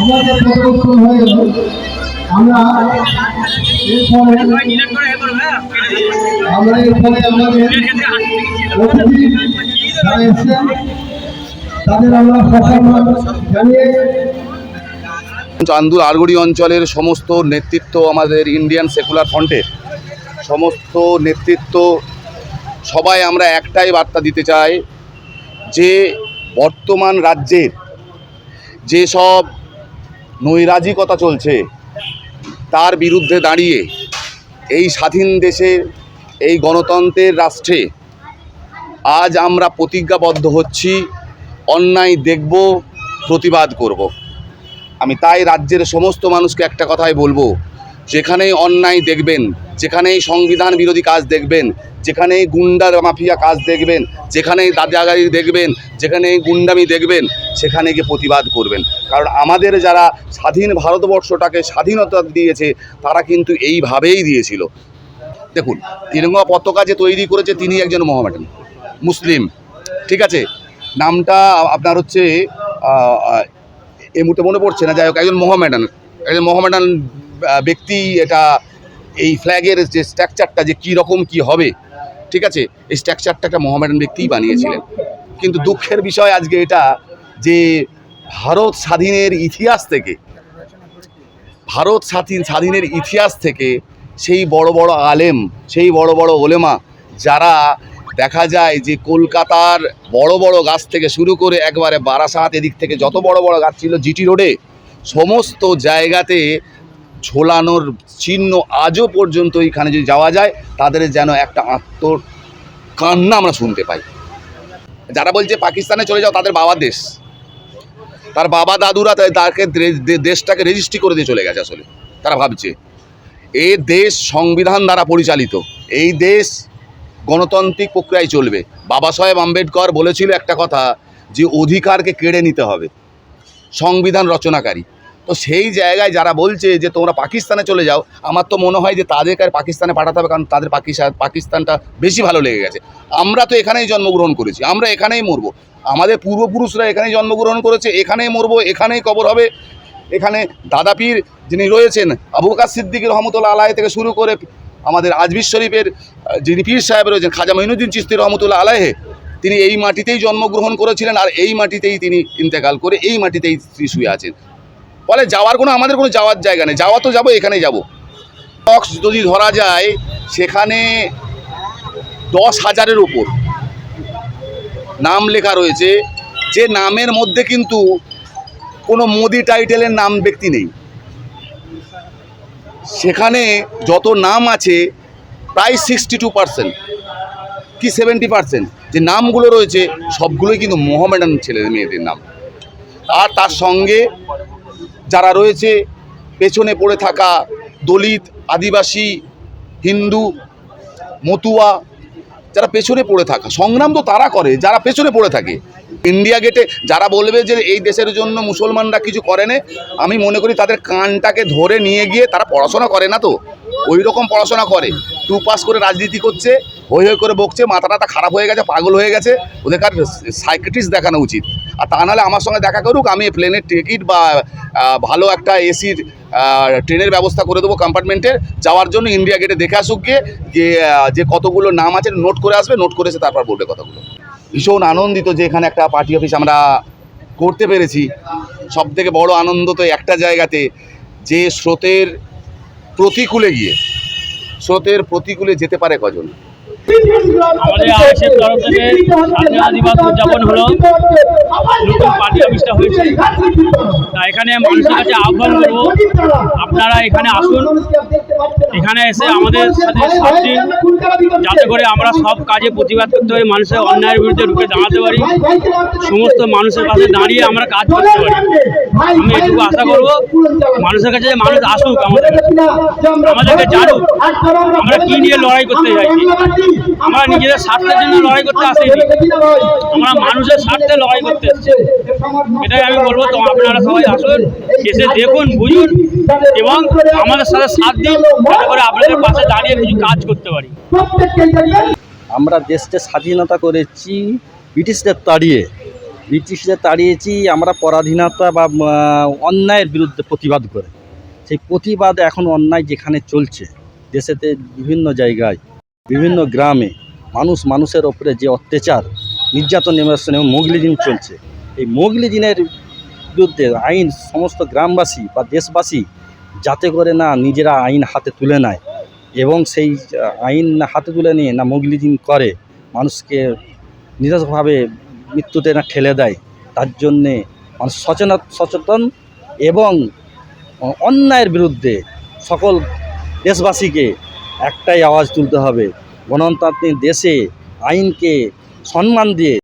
আমাদের পরিবর্তন হয়ে গেল চান্দুর আরগড়ি অঞ্চলের সমস্ত নেতৃত্ব আমাদের ইন্ডিয়ান সেকুলার ফ্রন্টের সমস্ত নেতৃত্ব, সবাই আমরা একটাই বার্তা দিতে চাই যে বর্তমান রাজ্যের যেসব নৈরাজিকতা চলছে তার বিরুদ্ধে দাঁড়িয়ে এই স্বাধীন দেশের এই গণতন্ত্রের রাষ্ট্রে আজ আমরা প্রতিজ্ঞাবদ্ধ হচ্ছি, অন্যায় দেখব, প্রতিবাদ করব। আমি তাই রাজ্যের সমস্ত মানুষকে একটা কথাই বলব যেখানেই অন্যায় দেখবেন, যেখানেই সংবিধান বিরোধী কাজ দেখবেন, যেখানেই গুন্ডার মাফিয়া কাজ দেখবেন, যেখানেই দাদাগাড়ি দেখবেন, যেখানেই গুন্ডামি দেখবেন, সেখানে গিয়ে প্রতিবাদ করবেন। কারণ আমাদের যারা স্বাধীন ভারতবর্ষটাকে স্বাধীনতা দিয়েছে, তারা কিন্তু এইভাবেই দিয়েছিল। দেখুন, তিরঙ্গা পতাকা যে তৈরি করেছে, তিনি একজন মোহামেডান মুসলিম। ঠিক আছে? নামটা আপনার হচ্ছে এই মুহূর্তে মনে পড়ছে না। যাই হোক, একজন মোহামেডান একজন মোহামেডান ব্যক্তি এটা এই ফ্ল্যাগের যে স্ট্রাকচারটা যে কী রকম কী হবে, ঠিক আছে? এই স্ট্রাকচারটা একটা মোহামেডান ব্যক্তিই বানিয়েছিলেন। কিন্তু দুঃখের বিষয় আজকে এটা যে ভারত স্বাধীনের ইতিহাস থেকে, ভারত স্বাধীন স্বাধীনের ইতিহাস থেকে সেই বড় বড় আলেম, সেই বড় বড় ওলেমা, যারা দেখা যায় যে কলকাতার বড় বড় গাছ থেকে শুরু করে একবারে বারাসাত এদিক থেকে যত বড় বড় গাছ ছিল জিটি রোডে, সমস্ত জায়গাতে ঝোলানোর চিহ্ন আজও পর্যন্ত এখানে যদি যাওয়া যায়, তাদের যেন একটা আত্ম কান্না আমরা শুনতে পাই। যারা বলছে পাকিস্তানে চলে যাও, তাদের বাবা দেশ। তার বাবা দাদুরা তাকে দেশটাকে রেজিস্ট্রি করে দিয়ে চলে গেছে আসলে। তারা ভাবছে, এ দেশ সংবিধান দ্বারা পরিচালিত, এই দেশ গণতান্ত্রিক প্রক্রিয়ায় চলবে। বাবা সাহেব আম্বেদকর বলেছিল একটা কথা যে, অধিকারকে কেড়ে নিতে হবে। সংবিধান রচনাকারী। তো সেই জায়গায় যারা বলছে যে তোমরা পাকিস্তানে চলে যাও, আমার তো মনে হয় যে তাদেরকে আর পাকিস্তানে পাঠাতে হবে, কারণ তাদের পাকিস্তান পাকিস্তানটা বেশি ভালো লেগে গেছে। আমরা তো এখানেই জন্মগ্রহণ করেছি, আমরা এখানেই মরবো। আমাদের পূর্বপুরুষরা এখানেই জন্মগ্রহণ করেছে, এখানেই মরবো, এখানেই কবর হবে। এখানে দাদা পীর যিনি রয়েছেন, আবু বকর সিদ্দিক রহমতুল্লাহ আলাহ থেকে শুরু করে আমাদের আজবির শরীফের যিনি পীর সাহেব রয়েছেন, খাজা মঈনুদ্দিন চিস্তি রহমতুল্লাহ আলাহে তিনি এই মাটিতেই জন্মগ্রহণ করেছিলেন, আর এই মাটিতেই তিনি ইন্তেকাল করে এই মাটিতেই তিনি শুয়ে আছেন। ফলে যাওয়ার কোনো, আমাদের কোনো যাওয়ার জায়গা নেই। যাওয়া তো যাব এখানে যাব। বক্স যদি ধরা যায়, সেখানে দশ হাজারের উপর নাম লেখা রয়েছে। যে নামের মধ্যে কিন্তু কোনো মোদি টাইটেলের নাম ব্যক্তি নেই। সেখানে যত নাম আছে, প্রায় সিক্সটি টু পার্সেন্ট কি সেভেন্টি পার্সেন্ট যে নামগুলো রয়েছে, সবগুলোই কিন্তু মোহামেডান ছেলে মেয়েদের নাম। আর তার সঙ্গে যারা রয়েছে, পেছনে পড়ে থাকা দলিত, আদিবাসী, হিন্দু, মতুয়া, যারা পেছনে পড়ে থাকা, সংগ্রাম তো তারা করে, যারা পেছনে পড়ে থাকে। ইন্ডিয়া গেটে যারা বলবে যে এই দেশের জন্য মুসলমানরা কিছু করে না, আমি মনে করি তাদের কানটাকে ধরে নিয়ে গিয়ে তারা পড়াশোনা করে না তো। ওই রকম পড়াশোনা করে। টু পাস করে রাজনীতি করছে, হই হই করে বকছে মাথা টাথা খারাপ হয়ে গেছে, পাগল হয়ে গেছে। ওদের কার সাইকেট্রিস্ট দেখানো উচিত। আর তা নাহলে আমার সঙ্গে দেখা করুক, আমি প্লেনের টিকিট বা ভালো একটা এসির ট্রেনের ব্যবস্থা করে দেবো কম্পার্টমেন্টের যাওয়ার জন্য ইন্ডিয়া গেটে দেখে আসুক গিয়ে, যে যে কতগুলো নাম আছে নোট করে আসবে নোট করেছে তারপর বলবে কথাগুলো। ভীষণ আনন্দিত যে এখানে একটা পার্টি অফিস আমরা করতে পেরেছি। সব থেকে বড় আনন্দ তো একটা জায়গাতে, যে স্রোতের প্রতিকূলে গিয়ে, স্রোতের প্রতিকূলে যেতে পারে কজন? আমাদের আইএসএফ তরফ থেকে স্বাধীনতা দিবস উদযাপন হলো। নতুন পার্টি অফিসটা হয়েছে। তা এখানে মানুষের কাছে আহ্বান করব আপনারা এখানে আসুন। এখানে এসে আমাদের সাথে দিন যাতে করে আমরা সব কাজে প্রতিবাদ করতে পারি মানুষের অন্যায়ের বিরুদ্ধে রুখে দাঁড়াতে পারি। সমস্ত মানুষের পাশে দাঁড়িয়ে আমরা কাজ করতে পারি। আমি এটুকু আশা করব মানুষের কাছে মানুষ আসুক আমাদের। আমাদেরকে জানুক। আমরা কি নিয়ে লড়াই করতে চাইছি আমরা নিজেদের স্বার্থের জন্য লড়াই করতে আসিনি। আমরা মানুষের স্বার্থে লড়াই করতে এসেছি। এটাই আমি বলব, তো আপনারা সবাই আসুন, এসে দেখুন, বুঝুন, এবং আমাদের সাথে সাথ দিন করে আপনাদের পাশে দাঁড়িয়ে কিছু কাজ করতে পারি। আমরা দেশকে স্বাধীনতা করেছি, ব্রিটিশদের তাড়িয়ে। ব্রিটিশদের তাড়িয়েছি, আমরা পরাধীনতা বা অন্যায়ের বিরুদ্ধে প্রতিবাদ করে। সেই প্রতিবাদ এখন অন্যায় যেখানে চলছে, দেশেতে বিভিন্ন জায়গায়। বিভিন্ন গ্রামে মানুষ মানুষের ওপরে যে অত্যাচার, নির্যাতন নির্যাতন এবং মোগলিদিন চলছে, এই মোগলিদিনের বিরুদ্ধে আইন সমস্ত গ্রামবাসী বা দেশবাসী যাতে করে না নিজেরা আইন হাতে তুলে নেয় এবং সেই আইন না হাতে তুলে নিয়ে না মোগলিদিন করে, মানুষকে নিরাশভাবে মৃত্যুতে না ঠেলে দেয়, তার জন্যে মানুষ সচেতন সচেতন এবং অন্যায়ের বিরুদ্ধে সকল দেশবাসীকে একটাই আওয়াজ তুলতে হবে। গণতান্ত্রিক দেশে আইনকে সম্মান দিয়ে